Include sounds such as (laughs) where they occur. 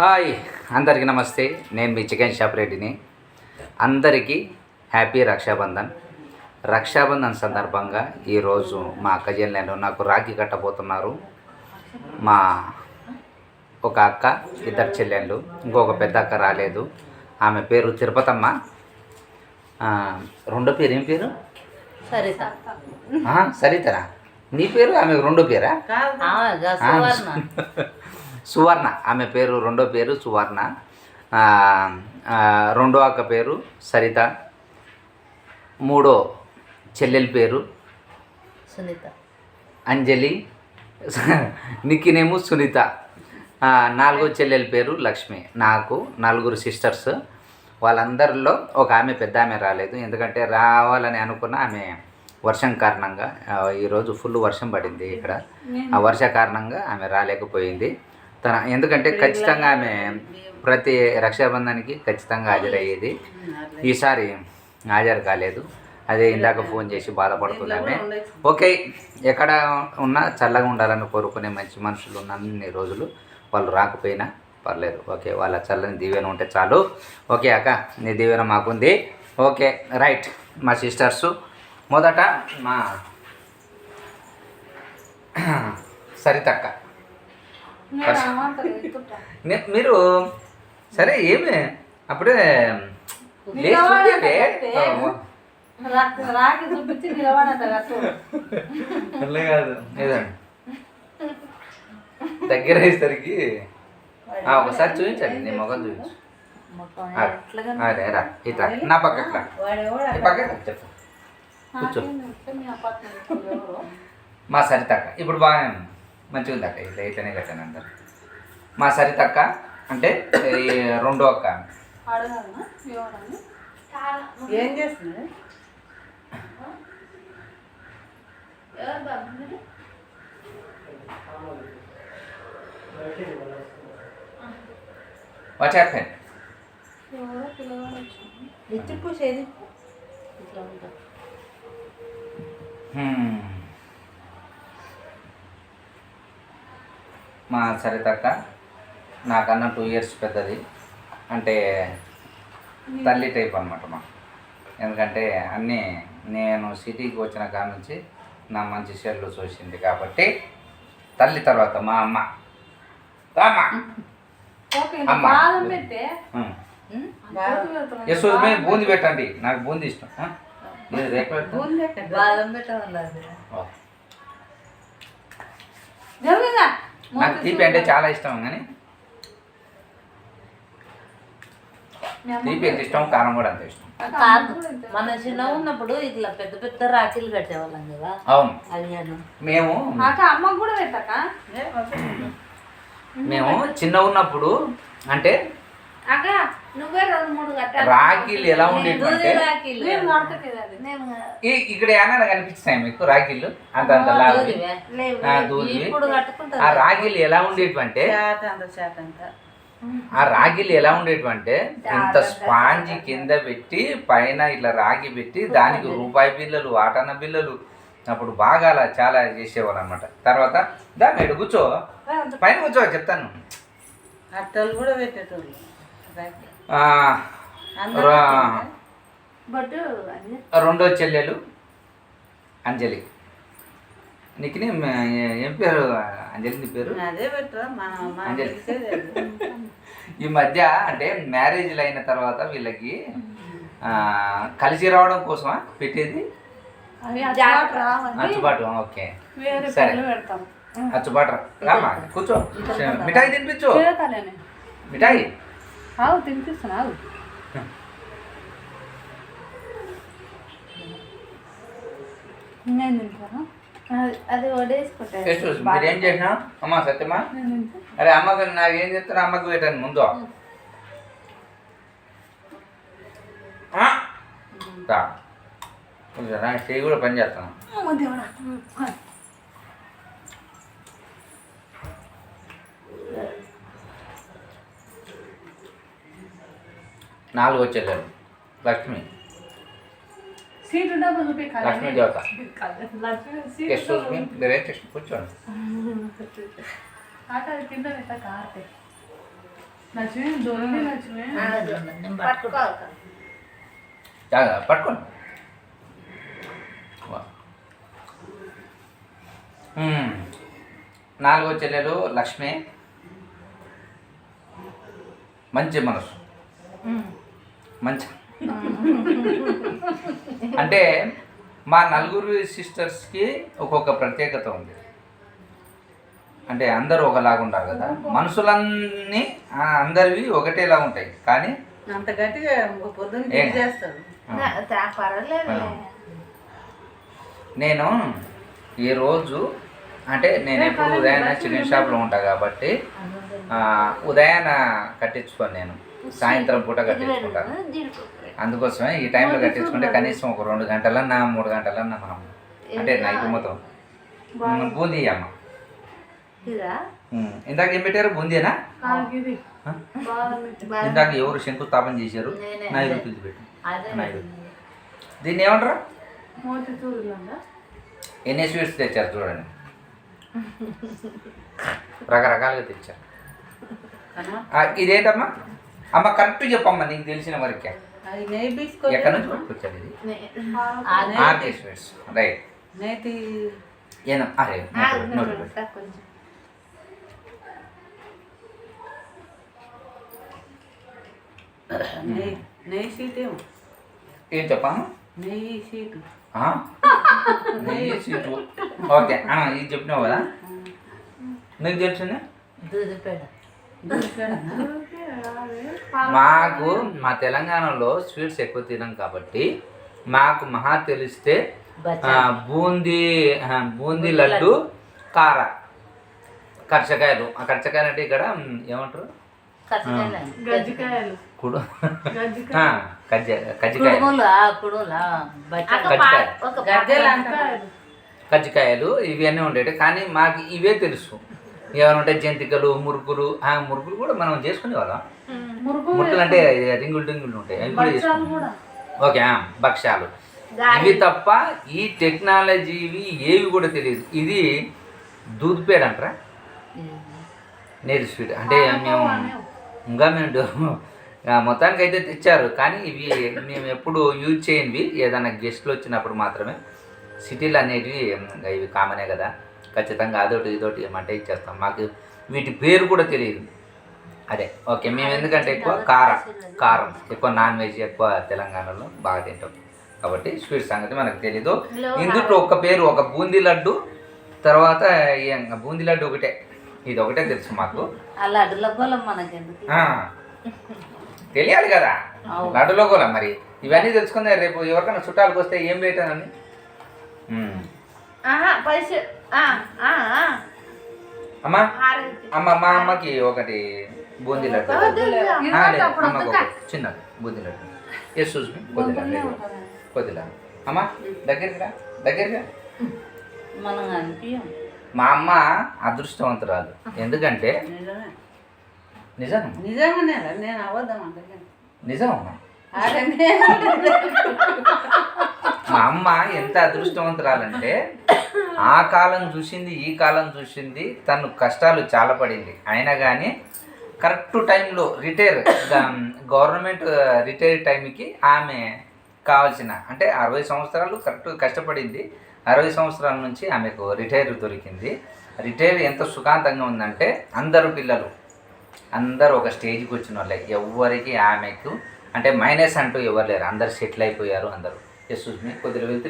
Hi అందరికీ నమస్తే. నేను మీ చికెన్ షాప్ రెడ్డిని. అందరికీ హ్యాపీ రక్షాబంధన్. రక్షాబంధన్ సందర్భంగా ఈరోజు మా అక్క చెల్లెలు నాకు రాఖీ కట్టబోతున్నారు. మా ఒక అక్క ఇద్దరు చెల్లెళ్ళు ఇంకొక పెద్ద అక్క రాలేదు. ఆమె పేరు తిరుపతమ్మ. ఆ, రెండో పేరు ఏం పేరు? సరిత. ఆ, సరితరా నీ పేరు? ఆమె రెండో పేరా? సువర్ణ. ఆమె పేరు రెండో పేరు సువర్ణ. రెండో అక్క పేరు సరిత. మూడో చెల్లెలి పేరు సునీత. అంజలి. నిక్కినేమో సునీత. ఆ, నాలుగో చెల్లెలి పేరు లక్ష్మి. నాకు నలుగురు సిస్టర్స్. వాళ్ళందరిలో ఒక ఆమె పెద్ద ఆమె రాలేదు. ఎందుకంటే రావాలని అనుకున్న ఆమె వర్షం కారణంగా ఈరోజు ఫుల్ వర్షం పడింది ఇక్కడ. ఆ వర్ష కారణంగా ఆమె రాలేకపోయింది. తన ఎందుకంటే ఖచ్చితంగా ఆమె ప్రతి రక్షాబంధానికి ఖచ్చితంగా హాజరయ్యేది. ఈసారి హాజరు కాలేదు. అదే ఇందాక ఫోన్ చేసి బాధపడుతుంది ఆమె ఓకే ఎక్కడ ఉన్నా చల్లగా ఉండాలని కోరుకునే మంచి మనుషులు ఉన్న అన్ని రోజులు వాళ్ళు రాకపోయినా పర్లేదు. ఓకే వాళ్ళ చల్లని దీవెన ఉంటే చాలు. ఓకే అక్క నీ దీవెన మాకుంది. Okay right. మా సిస్టర్సు మొదట మా (clears throat) సరితక్క. మీరు సరే ఏమి? అప్పుడే అట్లే కాదు. లేదండి దగ్గర అయ్యేసరికి ఒకసారి చూపించండి నీ మొగం చూపించు. అదే రా ఇట్లా. నా పక్కకి రా పక్కకి చెప్పు. కూర్చో. మా సరితక్క. ఇప్పుడు బాగా మంచిగా ఉంది అక్క ఇట్లా ఇట్లనే కట్టాను అందరు మా సరితక్క అంటే ఈ రెండో అక్క. ఏం చేస్తుంది? వాట్ హ్యాపెన్ ఇట్లా ఉంటా మా సరితక్క నాకన్నా టూ ఇయర్స్ పెద్దది. అంటే తల్లి టైప్ అనమాట మా. ఎందుకంటే అన్నీ నేను సిటీకి వచ్చిన కాడ నుంచి నా మంచి షెడ్లు చూసింది కాబట్టి తల్లి తర్వాత మా అమ్మ. బాదం. యశోద మే పెట్టండి. నాకు బూంది ఇష్టం? మీరు రేపు? బాదం పెట్టాలి. జరుగుగా నాకు తీపి అంటే చాలా ఇష్టం కానీ తీపి ఎంత ఇష్టం కారం కూడా అంత ఇష్టం. మన చిన్న ఉన్నప్పుడు ఇట్లా పెద్ద పెద్ద రాఖీలు కట్టేవాళ్ళం కదా. అవును. మేము అమ్మకు కూడా పెట్టక? మేము చిన్న ఉన్నప్పుడు అంటే రాఖీలు ఎలా ఈ- ఇక్కడ ఏమైనా కనిపిస్తాయి మీకు రాఖీలు? అంత అంత. ఆ, రాఖీలు ఎలా ఉండేవి అంటే ఆ రాగిలు ఎలా ఉండేటివి అంటే ఇంత స్పాంజి కింద పెట్టి పైన ఇట్లా రాగి పెట్టి దానికి రూపాయి బిల్లలు ఆటన బిల్లలు అప్పుడు బాగా అలా చాలా చేసేవాళ్ళు అనమాట తర్వాత దా మేడు కూర్చో. పైన కూర్చో చెప్తాను. అట్టలు కూడా పెట్టేటోళ్ళు. రెండో చెల్లెలు అంజలి. నీకు ఏం పేరు? అంజలి నీ పేరు? అదే పెట్టరా మన అంజలి. ఈ మధ్య అంటే మ్యారేజ్లు అయిన తర్వాత వీళ్ళకి ఆ, కలిసి రావడం కోసమా పెట్టేది? అచ్చుబాటు ఓకే. వేరే సరే. అచ్చుబాటు రా. రామ్మా కూర్చో. మిఠాయి తినిపించు. మిఠాయి? ఆవు తినిపిస్తున్నా ఆవు అది వడేసుకుంటా టెస్ట్ మీరు ఏం చేసినా అమ్మా సత్యమా అరే అమ్మకి నాకు ఏం చెప్తారు అమ్మకి పెట్టాను ముందు చేయి కూడా పని చేస్తాను నాలుగు వచ్చేసారు లక్ష్మి. లక్ష్మీ దేవత. ఎక్స్క్యూజ్ మీ మీరేం చేసి కూర్చోండి. పట్టుకోండి. నాలుగో చెల్లెలు లక్ష్మి. మంచి మనసు. మంచి. (laughs) అంటే మా నలుగురు సిస్టర్స్కి ఒక్కొక్క ప్రత్యేకత ఉంది. అంటే అందరూ ఒకలాగా ఉంటారు కదా. మనుషులన్నీ అందరివి ఒకటేలా ఉంటాయి. కానీ అంత గట్టిగా నేను ఈ రోజు అంటే నేను ఎప్పుడు ఉదయాన్నే చికెన్ షాప్లో ఉంటా కాబట్టి ఆ, ఉదయాన కట్టించుకోను నేను. సాయంత్రం పూట కట్టించుకుంటాను. అందుకోసమే ఈ టైంలో కట్టించుకుంటే కనీసం ఒక రెండు గంటలన్నా మూడు గంటలన్నా మనం అంటే నైట్ మొత్తం. బూందీ అమ్మ. ఇందాక ఏం పెట్టారు? బూందీనా? ఇందాక ఎవరు శంకుస్థాపన చేశారు? నేనే. నైవేద్యం పెట్టి దీన్ని ఏమంటారు? ఎన్ని స్వీట్స్ తెచ్చారు చూడండి. రకరకాలుగా తెచ్చారు. ఇదేంటమ్మా? అమ్మ కరెక్ట్ చెప్పమ్మా నీకు తెలిసిన వరకే. ఎక్కడి నుంచి పట్టుకొచ్చారు ఇది? Sweets right. నేతి ఏనా? అరే నోట్ పెట్టు. కొంచెం. నెయ్యి సీట్ ఏమో. ఏం చెప్పమ్మా? నెయ్యి సీటు ఆ? నెయ్యి సీటు ఓకే ఆ, ఇది చెప్పినావు కదా? నీకు తెలిసిందే? దూదిపేడ మాకు మా తెలంగాణలో స్వీట్స్ ఎక్కువ తినం కాబట్టి మాకు మహా తెలిస్తే బూందీ బూందీ లడ్డు కార కర్చకాయలు. ఆ కర్చకాయలు అంటే ఇక్కడ ఏమంటారు? కుడు కజ్జికాయలు. ఇవన్నీ ఉండేవి కానీ మాకు ఇవే తెలుసు. ఏమైనా ఉంటే జంతికలు మురుకులు ఆ మురుకులు కూడా మనం చేసుకునే వాళ్ళం మురుగు మురుకులు అంటే రింగులు డింగులు ఉంటాయి అవి కూడా చేసుకుంటాం. ఓకే భక్ష్యాలు ఇవి తప్ప ఈ టెక్నాలజీవి ఏవి కూడా తెలియదు. ఇది దూద్ పేడ అంటారా? నేరు స్వీట్. అంటే మేము ఇంకా మేము మొత్తానికి అయితే తెచ్చారు. కానీ ఇవి మేము ఎప్పుడు యూజ్ చేయనివి. ఏదైనా గెస్ట్లు వచ్చినప్పుడు మాత్రమే. సిటీలు అనేటివి ఇవి కామనే కదా. ఖచ్చితంగా అదొకటి ఇదొకటి ఏమంటే ఇచ్చేస్తాం. మాకు వీటి పేరు కూడా తెలియదు. అదే ఓకే మేము ఎందుకంటే ఎక్కువ కారం కారం ఎక్కువ నాన్ వెజ్ ఎక్కువ తెలంగాణలో బాగా తింటాం. కాబట్టి స్వీట్ సంగతి మనకు తెలీదు. ఇందులో ఒక పేరు ఒక బూందీ లడ్డు తర్వాత బూందీ లడ్డు ఒకటే. ఇది ఒకటే తెలుసు మాకు. తెలియాలి కదా. లడ్డులో కూడా మరి. ఇవన్నీ తెలుసుకుందే రేపు ఎవరికైనా చుట్టాలకు వస్తే ఏం పెట్టానని. పైసలు అమ్మా అమ్మ మా అమ్మకి ఒకటి బూందీ లడ్డు. అమ్మకి ఒకటి. చిన్నది బూందీ లడ్డు. ఎస్ చూసి కొద్దిగా లేదు కొద్దిగా. అమ్మా దగ్గరికి రా దగ్గరికి మా అమ్మ అదృష్టవంతురాలు. ఎందుకంటే నిజం. నిజంగానే నేను నిజం అమ్మా. మా అమ్మ ఎంత అదృష్టవంతురాలంటే ఆ కాలం చూసింది ఈ కాలం చూసింది తను కష్టాలు చాలా పడింది. అయినా కానీ కరెక్ట్ టైంలో రిటైర్ గవర్నమెంట్ రిటైర్ టైంకి ఆమె కావాల్సిన అంటే అరవై సంవత్సరాలు కరెక్ట్ కష్టపడింది. అరవై సంవత్సరాల నుంచి ఆమెకు రిటైర్ దొరికింది. రిటైర్ ఎంత సుఖాంతంగా ఉందంటే అందరు పిల్లలు అందరూ ఒక స్టేజ్కి వచ్చిన వాళ్ళే. ఎవరికి ఆమెకు అంటే మైనస్ అంటూ ఎవరు లేరు. అందరు సెటిల్ అయిపోయారు అందరూ. ఎస్ మీ కొద్దిగా వెళ్తే